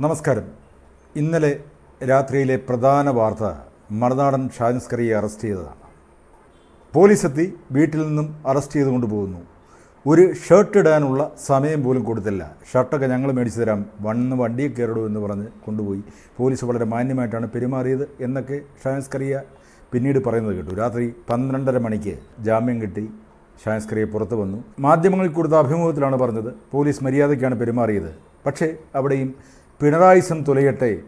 നമസ്കാരം. ഇന്നലെ രാത്രിയിലെ പ്രധാന വാർത്ത മറുനാടൻ ഷാൻസ്കറിയെ അറസ്റ്റ് ചെയ്തതാണ്. പോലീസ് എത്തി വീട്ടിൽ നിന്നും അറസ്റ്റ് ചെയ്ത് കൊണ്ടുപോകുന്നു ഒരു ഷർട്ട് ഇടാനുള്ള സമയം പോലും കൊടുത്തില്ല. ഷർട്ടൊക്കെ ഞങ്ങൾ മേടിച്ചു തരാം. വണ്ണ് വണ്ടിയിൽ കയറിടും എന്ന് പറഞ്ഞ് കൊണ്ടുപോയി. പോലീസ് വളരെ മാന്യമായിട്ടാണ് പെരുമാറിയത് എന്നൊക്കെ ഷാൻസ്കറിയ പിന്നീട് പറയുന്നത് കേട്ടു. രാത്രി പന്ത്രണ്ടര മണിക്ക് ജാമ്യം കിട്ടി. ഷാൻസ്കറിയെ പുറത്തു വന്നു. മാധ്യമങ്ങളിൽ കൊടുത്ത അഭിമുഖത്തിലാണ് പറഞ്ഞത്. പോലീസ് മര്യാദയ്ക്കാണ് പെരുമാറിയത്. പക്ഷേ അവിടെയും പിണറായിസം തുലയട്ടെ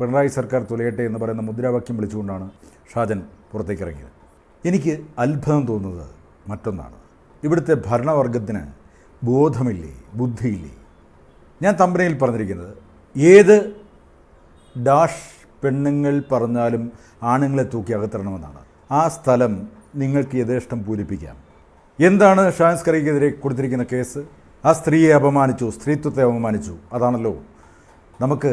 പിണറായി സർക്കാർ തുലയട്ടെ എന്ന് പറയുന്ന മുദ്രാവാക്യം വിളിച്ചുകൊണ്ടാണ് ഷാജൻ പുറത്തേക്ക് ഇറങ്ങിയത് എനിക്ക് അത്ഭുതം തോന്നുന്നത് മറ്റൊന്നാണ്. ഇവിടുത്തെ ഭരണവർഗത്തിന് ബോധമില്ലേ ബുദ്ധിയില്ലേ? ഞാൻ തമ്പനയിൽ പറഞ്ഞിരിക്കുന്നത് ഏത് ഡാഷ് പെണ്ണുങ്ങൾ പറഞ്ഞാലും ആണുങ്ങളെ തൂക്കി അകത്തിടണമെന്നാണ്. ആ സ്ഥലം നിങ്ങൾക്ക് യഥേഷ്ടം പൂരിപ്പിക്കാം. എന്താണ് ഷാൻസ്കറിക്കെതിരെ കൊടുത്തിരിക്കുന്ന കേസ്? ആ സ്ത്രീയെ അപമാനിച്ചു സ്ത്രീത്വത്തെ അപമാനിച്ചു അതാണല്ലോ നമുക്ക്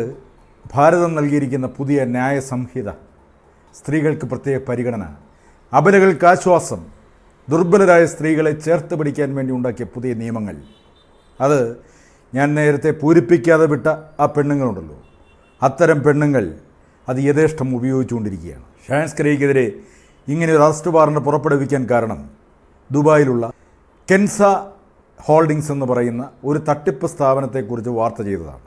ഭാരതം നൽകിയിരിക്കുന്ന പുതിയ ന്യായ സംഹിത സ്ത്രീകൾക്ക് പ്രത്യേക പരിഗണന അബലകൾക്ക് ആശ്വാസം ദുർബലരായ സ്ത്രീകളെ ചേർത്ത് പിടിക്കാൻ വേണ്ടി ഉണ്ടാക്കിയ പുതിയ നിയമങ്ങൾ. അത് ഞാൻ നേരത്തെ പൂരിപ്പിക്കാതെ വിട്ട ആ പെണ്ണുങ്ങളുണ്ടല്ലോ. അത്തരം പെണ്ണുങ്ങൾ അത് യഥേഷ്ടം ഉപയോഗിച്ചുകൊണ്ടിരിക്കുകയാണ്. ഷാൻസ് കരയ്ക്കെതിരെ ഇങ്ങനെ ഒരു അറസ്റ്റ് വാറണ്ട് പുറപ്പെടുവിക്കാൻ കാരണം ദുബായിലുള്ള കെൻസ ഹോൾഡിങ്സ് എന്ന് പറയുന്ന ഒരു തട്ടിപ്പ് സ്ഥാപനത്തെക്കുറിച്ച് വാർത്ത ചെയ്തതാണ്.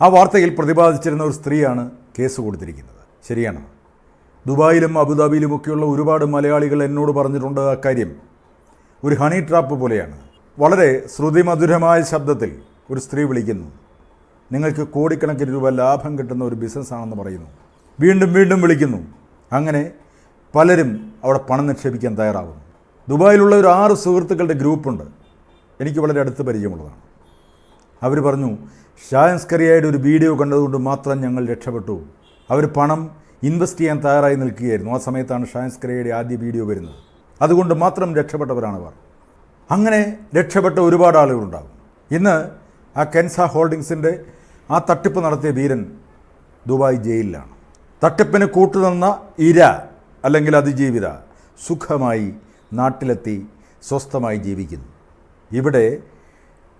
ആ വാർത്തയിൽ പ്രതിപാദിച്ചിരുന്ന ഒരു സ്ത്രീയാണ് കേസ് കൊടുത്തിരിക്കുന്നത്. ശരിയാണ്? ദുബായിലും അബുദാബിയിലുമൊക്കെയുള്ള ഒരുപാട് മലയാളികൾ എന്നോട് പറഞ്ഞിട്ടുണ്ട് അക്കാര്യം ഒരു ഹണി ട്രാപ്പ് പോലെയാണ്. വളരെ ശ്രുതിമധുരമായ ശബ്ദത്തിൽ ഒരു സ്ത്രീ വിളിക്കുന്നു. നിങ്ങൾക്ക് കോടിക്കണക്കിന് രൂപ ലാഭം കിട്ടുന്ന ഒരു ബിസിനസ്സാണെന്ന് പറയുന്നു. വീണ്ടും വീണ്ടും വിളിക്കുന്നു. അങ്ങനെ പലരും അവിടെ പണം നിക്ഷേപിക്കാൻ തയ്യാറാകുന്നു ദുബായിലുള്ള ഒരു ആറ് സുഹൃത്തുക്കളുടെ ഗ്രൂപ്പുണ്ട്. എനിക്ക് വളരെ അടുത്ത് പരിചയമുള്ളതാണ്. അവർ പറഞ്ഞു ഷാൻസ്കറിയായുടെ ഒരു വീഡിയോ കണ്ടതുകൊണ്ട് മാത്രം ഞങ്ങൾ രക്ഷപ്പെട്ടു. അവർ പണം ഇൻവെസ്റ്റ് ചെയ്യാൻ തയ്യാറായി നിൽക്കുകയായിരുന്നു. ആ സമയത്താണ് ഷാൻസ്കറിയയുടെ ആദ്യ വീഡിയോ വരുന്നത്. അതുകൊണ്ട് മാത്രം രക്ഷപ്പെട്ടവരാണ് അവർ അങ്ങനെ രക്ഷപ്പെട്ട ഒരുപാട് ആളുകളുണ്ടാകും ഇന്ന് ആ കെൻസ ഹോൾഡിങ്സിന്റെ ആ തട്ടിപ്പ് നടത്തിയ വീരൻ ദുബായ് ജയിലിലാണ്. തട്ടിപ്പിന് കൂട്ടുനിന്ന ഇര അല്ലെങ്കിൽ അതിജീവിത സുഖമായി നാട്ടിലെത്തി സ്വസ്ഥമായി ജീവിക്കുന്നു. ഇവിടെ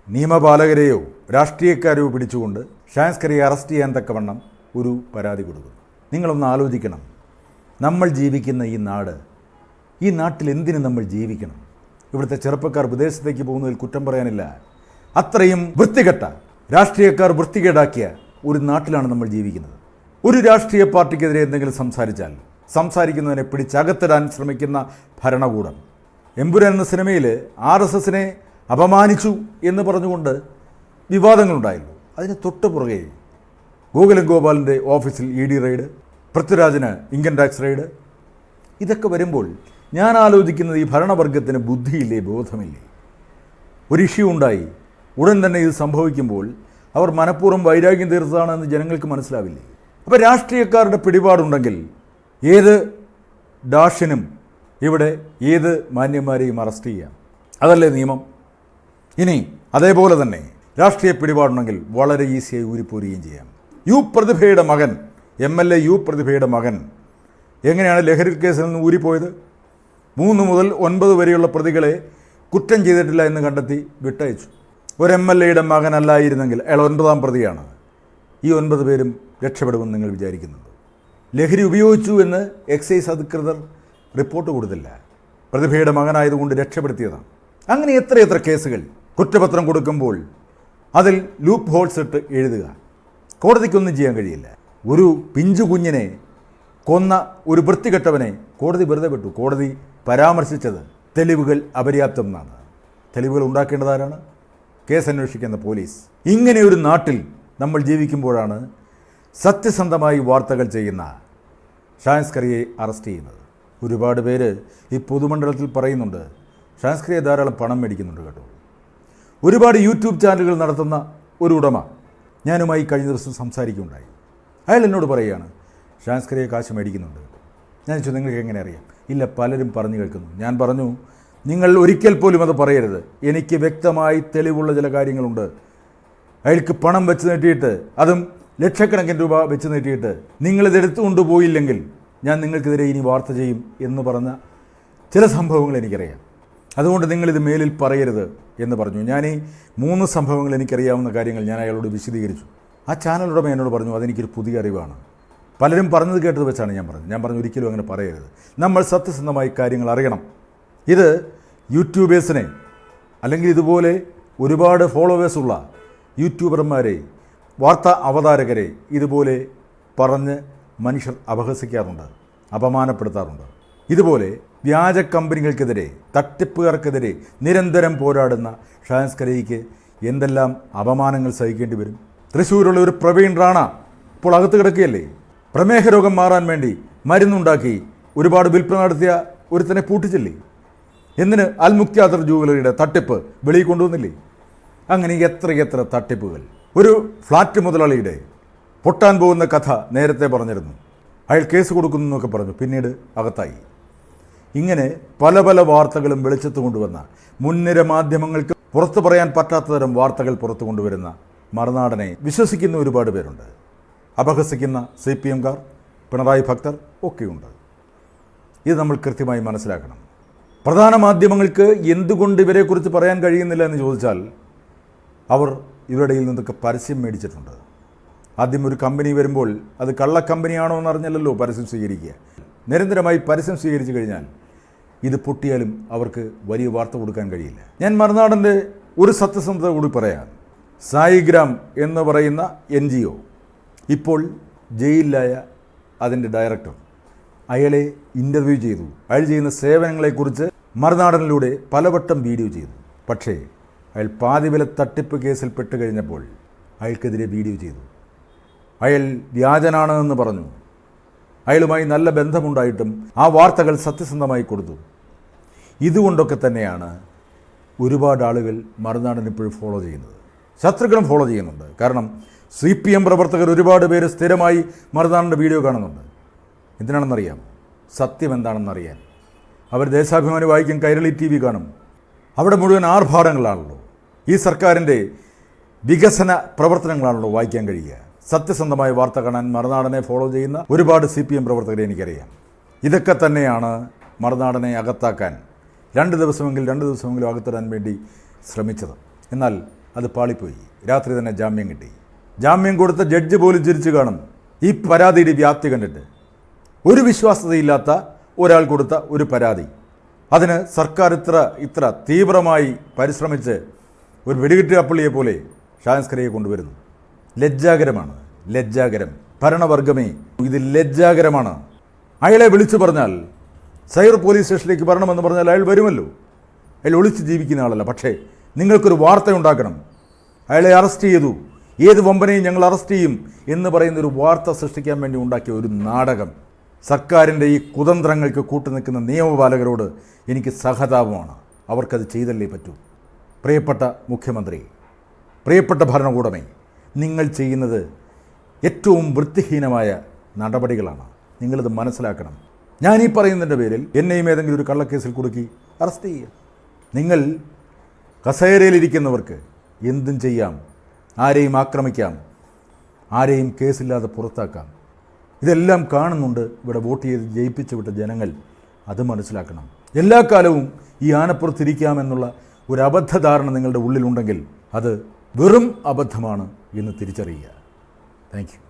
നിയമപാലകരെയോ രാഷ്ട്രീയക്കാരെയോ പിടിച്ചുകൊണ്ട് ഷാൻസ്കറിയെ അറസ്റ്റ് ചെയ്യാൻ തക്കവണ്ണം ഒരു പരാതി കൊടുക്കുന്നു. നിങ്ങളൊന്ന് ആലോചിക്കണം. നമ്മൾ ജീവിക്കുന്ന ഈ നാട് ഈ നാട്ടിൽ എന്തിന് നമ്മൾ ജീവിക്കണം? ഇവിടുത്തെ ചെറുപ്പക്കാർ വിദേശത്തേക്ക് പോകുന്നതിൽ കുറ്റം പറയാനില്ല. അത്രയും വൃത്തികെട്ട രാഷ്ട്രീയക്കാർ വൃത്തികേടാക്കിയ ഒരു നാട്ടിലാണ് നമ്മൾ ജീവിക്കുന്നത്. ഒരു രാഷ്ട്രീയ പാർട്ടിക്കെതിരെ എന്തെങ്കിലും സംസാരിച്ചാൽ സംസാരിക്കുന്നതിനെ പിടിച്ചകത്തിടാൻ ശ്രമിക്കുന്ന ഭരണകൂടം. എമ്പുരാൻ എന്ന സിനിമയിൽ ആർ എസ് എസിനെ അപമാനിച്ചു എന്ന് പറഞ്ഞുകൊണ്ട് വിവാദങ്ങളുണ്ടായിരുന്നു. അതിന് തൊട്ട് പുറകെ ഗോകുലം ഗോപാലിന്റെ ഓഫീസിൽ ഇ ഡി റെയ്ഡ് പൃഥ്വിരാജിന് ഇൻകം ടാക്സ് റെയ്ഡ്. ഇതൊക്കെ വരുമ്പോൾ ഞാൻ ആലോചിക്കുന്നത് ഈ ഭരണവർഗത്തിന് ബുദ്ധിയില്ലേ ബോധമില്ലേ? ഒരു ഇഷ്യൂ ഉണ്ടായി. ഉടൻ തന്നെ ഇത് സംഭവിക്കുമ്പോൾ അവർ മനഃപൂർവം വൈരാഗ്യം തീർത്തതാണെന്ന് ജനങ്ങൾക്ക് മനസ്സിലാവില്ലേ? അപ്പോൾ രാഷ്ട്രീയക്കാരുടെ പിടിപാടുണ്ടെങ്കിൽ ഏത് ഡാഷിനും ഇവിടെ ഏത് മാന്യന്മാരെയും അറസ്റ്റ് ചെയ്യാം. അതല്ലേ നിയമം? ഇനി അതേപോലെ തന്നെ രാഷ്ട്രീയ പിടിപാടുണ്ടെങ്കിൽ വളരെ ഈസിയായി ഊരിപ്പോരുകയും ചെയ്യാം. യു പ്രതിഭയുടെ മകൻ എം എൽ എ യു പ്രതിഭയുടെ മകൻ എങ്ങനെയാണ് ലഹരി കേസിൽ നിന്ന് ഊരിപ്പോയത്? മൂന്ന് മുതൽ ഒൻപത് വരെയുള്ള പ്രതികളെ കുറ്റം ചെയ്തിട്ടില്ല എന്ന് കണ്ടെത്തി വിട്ടയച്ചു. ഒരു എം എൽ എയുടെ മകനല്ലായിരുന്നെങ്കിൽ അയാൾ ഒൻപതാം പ്രതിയാണ്. ഈ ഒൻപത് പേരും രക്ഷപ്പെടുമെന്ന് നിങ്ങൾ വിചാരിക്കുന്നുണ്ട്? ലഹരി ഉപയോഗിച്ചു എന്ന് എക്സൈസ് അധികൃതർ റിപ്പോർട്ട് കൊടുത്തില്ല. പ്രതിഭയുടെ മകനായതുകൊണ്ട് രക്ഷപ്പെടുത്തിയതാണ്. അങ്ങനെ എത്രയെത്ര കേസുകൾ കുറ്റപത്രം കൊടുക്കുമ്പോൾ അതിൽ ലൂപ്പ് ഹോൾസ് ഇട്ട് എഴുതുക. കോടതിക്കൊന്നും ചെയ്യാൻ കഴിയില്ല. ഒരു പിഞ്ചു കുഞ്ഞിനെ കൊന്ന ഒരു വൃത്തികെട്ടവനെ കോടതി വെറുതെ വിട്ടു. കോടതി പരാമർശിച്ചത് തെളിവുകൾ അപര്യാപ്തം എന്നാണ്. തെളിവുകൾ ഉണ്ടാക്കേണ്ടതാരാണ് കേസ് അന്വേഷിക്കുന്ന പോലീസ്. ഇങ്ങനെ ഒരു നാട്ടിൽ നമ്മൾ ജീവിക്കുമ്പോഴാണ് സത്യസന്ധമായി വാർത്തകൾ ചെയ്യുന്ന ഷാൻസ്കറിയെ അറസ്റ്റ് ചെയ്യുന്നത്. ഒരുപാട് പേര് ഈ പൊതുമണ്ഡലത്തിൽ പറയുന്നുണ്ട് ഷാൻസ്കറിയെ ധാരാളം പണം മേടിക്കുന്നുണ്ട് കേട്ടോ. ഒരുപാട് യൂട്യൂബ് ചാനലുകൾ നടത്തുന്ന ഒരു ഉടമ ഞാനുമായി കഴിഞ്ഞ ദിവസം സംസാരിക്കുകയുണ്ടായി. അയാൾ എന്നോട് പറയുകയാണ് ഷാൻസ്കറിയെ കാശ് മേടിക്കുന്നുണ്ട്. ഞാൻ ചോദിച്ചു നിങ്ങൾക്ക് എങ്ങനെ അറിയാം? ഇല്ല പലരും പറഞ്ഞു കേൾക്കുന്നു. ഞാൻ പറഞ്ഞു നിങ്ങൾ ഒരിക്കൽ പോലും അത് പറയരുത്. എനിക്ക് വ്യക്തമായി തെളിവുള്ള ചില കാര്യങ്ങളുണ്ട്. അയാൾക്ക് പണം വെച്ച് നീട്ടിയിട്ട് അതും ലക്ഷക്കണക്കിന് രൂപ വെച്ച് നീട്ടിയിട്ട് നിങ്ങളിത് എടുത്തു കൊണ്ടുപോയില്ലെങ്കിൽ ഞാൻ നിങ്ങൾക്കെതിരെ ഇനി വാർത്ത ചെയ്യും എന്ന് പറഞ്ഞ ചില സംഭവങ്ങൾ എനിക്കറിയാം. അതുകൊണ്ട് നിങ്ങളിത് മേലിൽ പറയരുത് എന്ന് പറഞ്ഞു. ഞാൻ ഈ മൂന്ന് സംഭവങ്ങൾ എനിക്കറിയാവുന്ന കാര്യങ്ങൾ ഞാൻ അയാളോട് വിശദീകരിച്ചു. ആ ചാനലുടമ എന്നോട് പറഞ്ഞു അതെനിക്കൊരു പുതിയ അറിവാണ്. പലരും പറഞ്ഞത് കേട്ടത് വെച്ചാണ് ഞാൻ പറഞ്ഞത്. ഞാൻ പറഞ്ഞു ഒരിക്കലും അങ്ങനെ പറയരുത്. നമ്മൾ സത്യസന്ധമായി കാര്യങ്ങൾ അറിയണം. ഇത് യൂട്യൂബേഴ്സിനെ അല്ലെങ്കിൽ ഇതുപോലെ ഒരുപാട് ഫോളോവേഴ്സുള്ള യൂട്യൂബർമാരെ വാർത്താ അവതാരകരെ ഇതുപോലെ പറഞ്ഞ് മനുഷ്യർ അപഹസിക്കാറുണ്ട് അപമാനപ്പെടുത്താറുണ്ട്. ഇതുപോലെ വ്യാജ കമ്പനികൾക്കെതിരെ തട്ടിപ്പുകാർക്കെതിരെ നിരന്തരം പോരാടുന്ന ഷാൻസ് കരയിക്ക് എന്തെല്ലാം അപമാനങ്ങൾ സഹിക്കേണ്ടി വരും? തൃശ്ശൂരുള്ള ഒരു പ്രവീൺ റാണ ഇപ്പോൾ അകത്ത് കിടക്കുകയല്ലേ? പ്രമേഹ രോഗം മാറാൻ വേണ്ടി മരുന്നുണ്ടാക്കി ഒരുപാട് വിൽപ്പന നടത്തിയ ഒരുത്തനെ പൂട്ടിച്ചില്ലേ? എന്തിന് അൽമുക്യാദർ ജൂവലറിയുടെ തട്ടിപ്പ് വെളിയിൽ കൊണ്ടുവന്നില്ലേ? അങ്ങനെ എത്രയെത്ര തട്ടിപ്പുകൾ. ഒരു ഫ്ലാറ്റ് മുതലാളിയുടെ പൊട്ടാൻ പോകുന്ന കഥ നേരത്തെ പറഞ്ഞിരുന്നു. അയാൾ കേസ് കൊടുക്കുന്നു എന്നൊക്കെ പറഞ്ഞു. പിന്നീട് അകത്തായി. ഇങ്ങനെ പല പല വാർത്തകളും വെളിച്ചത്ത് കൊണ്ടുവന്ന മുൻനിര മാധ്യമങ്ങൾക്ക് പുറത്തു പറയാൻ പറ്റാത്ത തരം വാർത്തകൾ പുറത്തു കൊണ്ടുവരുന്ന മറുനാടനെ വിശ്വസിക്കുന്ന ഒരുപാട് പേരുണ്ട്. അപഹസിക്കുന്ന സി പി എംകാർ പിണറായി ഭക്തർ ഒക്കെയുണ്ട്. ഇത് നമ്മൾ കൃത്യമായി മനസ്സിലാക്കണം. പ്രധാന മാധ്യമങ്ങൾക്ക് എന്തുകൊണ്ട് ഇവരെക്കുറിച്ച് പറയാൻ കഴിയുന്നില്ല എന്ന് ചോദിച്ചാൽ അവർ ഇവരുടെ നിന്നൊക്കെ പരസ്യം മേടിച്ചിട്ടുണ്ട്. ആദ്യം ഒരു കമ്പനി വരുമ്പോൾ അത് കള്ള കമ്പനിയാണോ എന്നറിഞ്ഞല്ലോ പരസ്യം സ്വീകരിക്കുക. നിരന്തരമായി പരസ്യം സ്വീകരിച്ചു കഴിഞ്ഞാൽ ഇത് പൊട്ടിയാലും അവർക്ക് വലിയ വാർത്ത കൊടുക്കാൻ കഴിയില്ല. ഞാൻ മറുനാടന്റെ ഒരു സത്യസന്ധത കൂടി പറയാം. സായിഗ്രാം എന്ന് പറയുന്ന എൻ ജി ഒ ഇപ്പോൾ ജയിലിലായ അതിന്റെ ഡയറക്ടർ. അയാളെ ഇന്റർവ്യൂ ചെയ്തു. അയാൾ ചെയ്യുന്ന സേവനങ്ങളെക്കുറിച്ച് മറുനാടനിലൂടെ പലവട്ടം വീഡിയോ ചെയ്തു. പക്ഷേ അയാൾ പാതിവില തട്ടിപ്പ് കേസിൽ പെട്ട് കഴിഞ്ഞപ്പോൾ അയാൾക്കെതിരെ വീഡിയോ ചെയ്തു. അയാൾ വ്യാജനാണെന്ന് പറഞ്ഞു. അയാളുമായി നല്ല ബന്ധമുണ്ടായിട്ടും ആ വാർത്തകൾ സത്യസന്ധമായി കൊടുത്തു. ഇതുകൊണ്ടൊക്കെ തന്നെയാണ് ഒരുപാട് ആളുകൾ മറുനാടൻ ഇപ്പോഴും ഫോളോ ചെയ്യുന്നത്. ശത്രുക്കളും ഫോളോ ചെയ്യുന്നുണ്ട്. കാരണം സി പി എം പ്രവർത്തകർ ഒരുപാട് പേര് സ്ഥിരമായി മറുനാടന്റെ വീഡിയോ കാണുന്നുണ്ട്. എന്തിനാണെന്നറിയാം സത്യം എന്താണെന്നറിയാൻ. അവർ ദേശാഭിമാനി വായിക്കും കൈരളി ടി വി കാണും. അവിടെ മുഴുവൻ ആർഭാടങ്ങളാണല്ലോ. ഈ സർക്കാരിന്റെ വികസന പ്രവർത്തനങ്ങളാണല്ലോ വായിക്കാൻ കഴിയുക. സത്യസന്ധമായ വാർത്ത കാണാൻ മറുനാടനെ ഫോളോ ചെയ്യുന്ന ഒരുപാട് സി പി എം പ്രവർത്തകരെ എനിക്കറിയാം. ഇതൊക്കെ തന്നെയാണ് മറുനാടനെ അകത്താക്കാൻ രണ്ട് ദിവസമെങ്കിൽ രണ്ട് ദിവസമെങ്കിലും അകത്തിടാൻ വേണ്ടി ശ്രമിച്ചത്. എന്നാൽ അത് പാളിപ്പോയി. രാത്രി തന്നെ ജാമ്യം കിട്ടി. ജാമ്യം കൊടുത്ത ജഡ്ജ് പോലും ചിരിച്ചു കാണും. ഈ പരാതിയുടെ വ്യാപ്തി കണ്ടിട്ട്. ഒരു വിശ്വാസതയില്ലാത്ത ഒരാൾ കൊടുത്ത ഒരു പരാതി. അതിന് സർക്കാർ ഇത്ര ഇത്ര തീവ്രമായി പരിശ്രമിച്ച് ഒരു വെടികെട്ടിയ അപ്പള്ളിയെ പോലെ ഷാൻസ്കരയെ കൊണ്ടുവരുന്നു. ലജ്ജാകരമാണ്. ലജ്ജാകരം. ഭരണവർഗമേ ഇത് ലജ്ജാകരമാണ്. അയാളെ വിളിച്ചു പറഞ്ഞാൽ സൈർ പോലീസ് സ്റ്റേഷനിലേക്ക് വരണമെന്ന് പറഞ്ഞാൽ അയാൾ വരുമല്ലോ. അയാൾ ഒളിച്ച് ജീവിക്കുന്ന ആളല്ല. പക്ഷേ നിങ്ങൾക്കൊരു വാർത്ത ഉണ്ടാക്കണം. അയാളെ അറസ്റ്റ് ചെയ്തു. ഏത് വമ്പനെയും ഞങ്ങൾ അറസ്റ്റ് ചെയ്യും എന്ന് പറയുന്ന ഒരു വാർത്ത സൃഷ്ടിക്കാൻ വേണ്ടി ഉണ്ടാക്കിയ ഒരു നാടകം. സർക്കാരിന്റെ ഈ കുതന്ത്രങ്ങൾക്ക് കൂട്ടുനിൽക്കുന്ന നിയമപാലകരോട് എനിക്ക് സഹതാപമാണ്. അവർക്കത് ചെയ്തല്ലേ പറ്റൂ. പ്രിയപ്പെട്ട മുഖ്യമന്ത്രി പ്രിയപ്പെട്ട ഭരണകൂടമേ നിങ്ങൾ ചെയ്യുന്നത് ഏറ്റവും വൃത്തിഹീനമായ നടപടികളാണ്. നിങ്ങളിത് മനസ്സിലാക്കണം. ഞാൻ ഈ പറയുന്നതിന്റെ പേരിൽ എന്നെയും ഏതെങ്കിലും ഒരു കള്ളക്കേസിൽ കുടുക്കി അറസ്റ്റ് ചെയ്യുക. നിങ്ങൾ കസേരയിലിരിക്കുന്നവർക്ക് എന്തും ചെയ്യാം ആരെയും ആക്രമിക്കാം ആരെയും കേസില്ലാതെ പുറത്താക്കാം. ഇതെല്ലാം കാണുന്നുണ്ട് ഇവിടെ വോട്ട് ചെയ്ത് ജയിപ്പിച്ചു വിട്ട ജനങ്ങൾ. അത് മനസ്സിലാക്കണം. എല്ലാ കാലവും ഈ ആനപ്പുറത്തിരിക്കാമെന്നുള്ള ഒരു അബദ്ധധാരണ നിങ്ങളുടെ ഉള്ളിലുണ്ടെങ്കിൽ അത് വെറും അബദ്ധമാണ് എന്ന് തിരിച്ചറിയുക. താങ്ക്